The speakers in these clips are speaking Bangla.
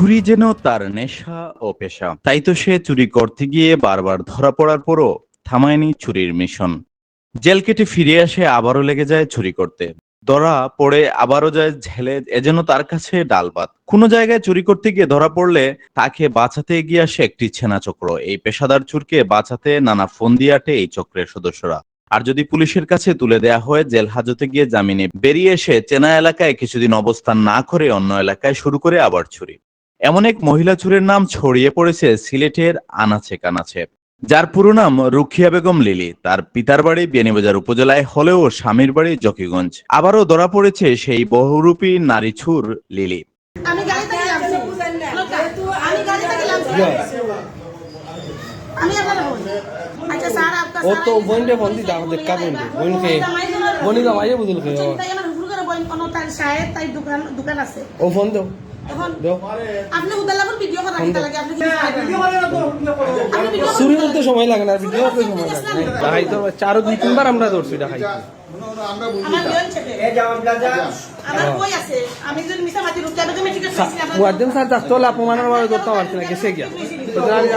চুরি যেন তার নেশা ও পেশা। তাই তো সে চুরি করতে গিয়ে বারবার ধরা পড়ার পরও থামায়নি চুরির মিশন। জেল কেটে ফিরে আসে আবারও লেগে যায় চুরি করতে। ধরা পড়ে আবারও যায় ঝেলে, এ যেন তার কাছে ডাল ভাত। কোনো জায়গায় চুরি করতে গিয়ে ধরা পড়লে তাকে বাঁচাতে এগিয়ে আসে একটি ছেনা চক্র। এই পেশাদার চুরকে বাঁচাতে নানা ফোন দিয়ে আটে এই চক্রের সদস্যরা। আর যদি পুলিশের কাছে তুলে দেয়া হয়, জেল হাজতে গিয়ে জামিনে বেরিয়ে এসে চেনা এলাকায় কিছুদিন অবস্থান না করে অন্য এলাকায় শুরু করে আবার চুরি। এমন এক মহিলা চুরের নাম ছড়িয়ে পড়েছে সিলেটের আনাচে কানাচে যার পুরো নাম রুখিয়া বেগম লিলি তার পিতার বাড়ি বিয়ানীবাজার উপজেলায় হলেও স্বামীর বাড়ি জকিগঞ্জ আবারও ধরা পড়েছে সেই বহুরূপী নারী ছুর লিলি আমি গাড়ি থেকে আমি গাড়ি থেকে আচ্ছা ও তো ফোন দেখা বুঝল খেয়ে ও দাও এখন দাও। আপনি উদাল্লা ভিডিও করে রাখতে লাগে আপনি কি আপনি ভিডিও চুরি করতে সময় লাগে না ভিডিও সময় লাগে। দেখাই তো চারো দুই তিনবার আমরা ধরছি দেখাই। আমার ভাই।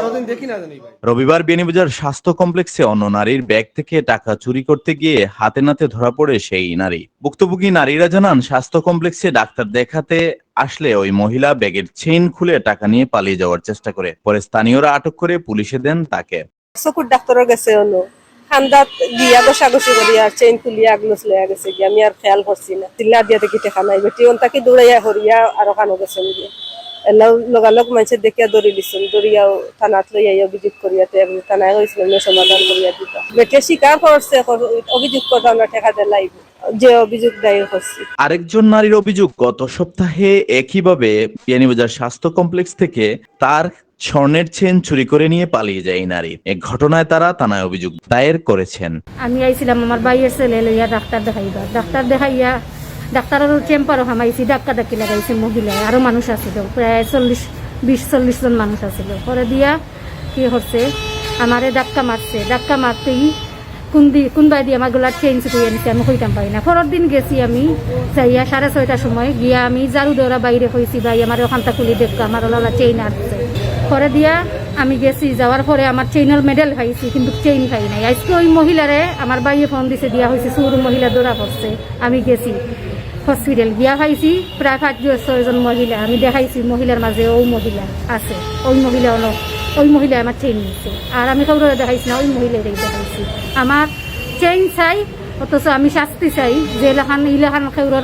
রবিবার বিয়ানীবাজার স্বাস্থ্য কমপ্লেক্সে অন্য নারীর ব্যাগ থেকে টাকা চুরি করতে গিয়ে হাতে নাতে ধরা পড়ে সেই নারী। ভুক্তভোগী নারীরা জানান স্বাস্থ্য কমপ্লেক্সে ডাক্তার দেখাতে আসলে ওই মহিলা ব্যাগের চেইন খুলে টাকা নিয়ে পালিয়ে যাওয়ার চেষ্টা করে। পরে স্থানীয়রা আটক করে পুলিশে দেন তাকে। চকুর ডাক্তারের গেছে হলো খান্দাত গিয়া বসাগসি করি আর চেইন খুলিয়া আগলোস লইয়া গেছে গিয়া। আমি আর খেয়াল করছি না। চিল্লা দিয়া দেখি টেকা নাই। বেটি অন তাকে দৌড়াইয়া হরিয়া আর খানো গেছে গিয়ে। এলাও মানুষের দেখিয়া দৌড়ি দিছিল। দৌড়িয়াও থানাত লইয়া অভিযোগ করিয়া থানায় সমাধান করিয়া দিত স্বীকার করছে অভিযোগ করতে আমরা টেকা দিয়ে লাইব যে অভিযোগ দায়ের করছি আরেকজন নারীর অভিযোগ, গত সপ্তাহে একইভাবে বিয়ানীবাজার স্বাস্থ্য কমপ্লেক্স থেকে তার স্বর্ণের চেন চুরি করে নিয়ে পালিয়ে যায় নারী। এক ঘটনায় তারা থানায় অভিযোগ দায়ের করেছেন। আমি আইছিলাম আমার বাইয়ের ছেলে লইয়া ডাক্তার দেখাইবা। ডাক্তার দেখাইয়া ডাক্তারের চেম্বারও হামাইছি ডাক্কা ডাকি লাগাইছে মহিলা আরও মানুষ আছিল, প্রায় চল্লিশ, বিশ, চল্লিশ জন মানুষ আছিল। পরে দিয়া কি হচ্ছে, আমারে ধাক্কা মারছে। ধাক্কা মারতেই কোন দি কোনবাই দিয়ে আমার গোলার চেইন ছুটিয়ে নিছে আমি কইতাম পাই না। পরের দিন গেছি আমি, যাইয়া সাড়ে ছয়টার সময় গিয়া আমি জারু দেওয়া বাইরে হয়েছি ভাই আমার ওখানটা খুলি দেখো, আমার ওলা চেইন আসছে পরে দিয়া আমি গেছি, যাওয়ার পরে আমার চেইনের মেডেল পাইছি, কিন্তু চেইন পাই নাই। আজকে ওই মহিলারে আমার বাইয়ে ফোন দিছে, দিয়া হয়েছে সুর মহিলা দৌড়া পড়ছে। আমি গেছি হসপিটাল গিয়া পাইছি প্রায় পাঁচ ছয়জন মহিলা, আমি দেখাইছি মহিলার মাঝে ওই মহিলা আছে, ওই মহিলা হলো, ওই মহিলা আমার চেইন নিচ্ছে আর আমি কাউরে দেখাইছি না, ওই মহিলারই দেখাইছি। আমার চেইন চাই, অথচ আমি শাস্তি চাই, যে ইলাখান ইলাখান কেউর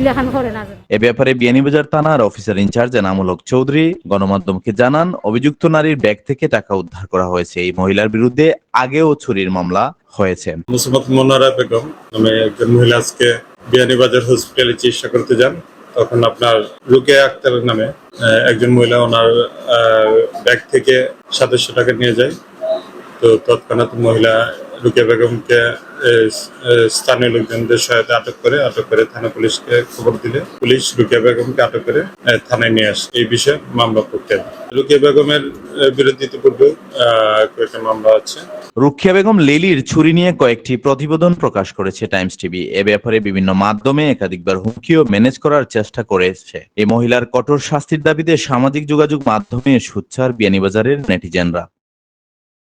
ইলাখান করে না এ ব্যাপারে বিয়ানীবাজার থানার officer in charge Enamul Haque Chowdhury গণমাধ্যমকে জানান অভিযুক্ত নারীর ব্যাগ থেকে টাকা উদ্ধার করা হয়েছে। এই মহিলার বিরুদ্ধে আগেও চুরির মামলা হয়েছে। মুসিমত মনোরা বেগম নামে একজন মহিলা আজকে বিয়ানীবাজার হসপিটালে চিকিৎসা করতে যান। তখন আপনার রুকেয়া আক্তারের নামে আহ, একজন মহিলা ওনার আহ, ব্যাগ থেকে সাতাশশো টাকা নিয়ে যায়। তো তৎক্ষণাৎ মহিলা রুকেয়া বেগমকে স্থানীয় লোকজনদের সহায়তা আটক করে আটক করে থানা পুলিশকে খবর দিলে পুলিশ রুকেয়া বেগমকে আটক করে থানায় নিয়ে আসে। এই বিষয়ে মামলা করতে রুকেয়া বেগমের বিরুদ্ধে ইতিপূর্বে কয়েকটা মামলা আছে। রুখিয়া বেগম লেলির ছুরি নিয়ে কয়েকটি প্রতিবেদন প্রকাশ করেছে টাইমস টিভি। এ ব্যাপারে বিভিন্ন মাধ্যমে একাধিকবার হুমকিও ম্যানেজ করার চেষ্টা করেছে। এই মহিলার কঠোর শাস্তির দাবিতে সামাজিক যোগাযোগ মাধ্যমে সুচ্চার বিয়ানীবাজারের নেটিজেনরা।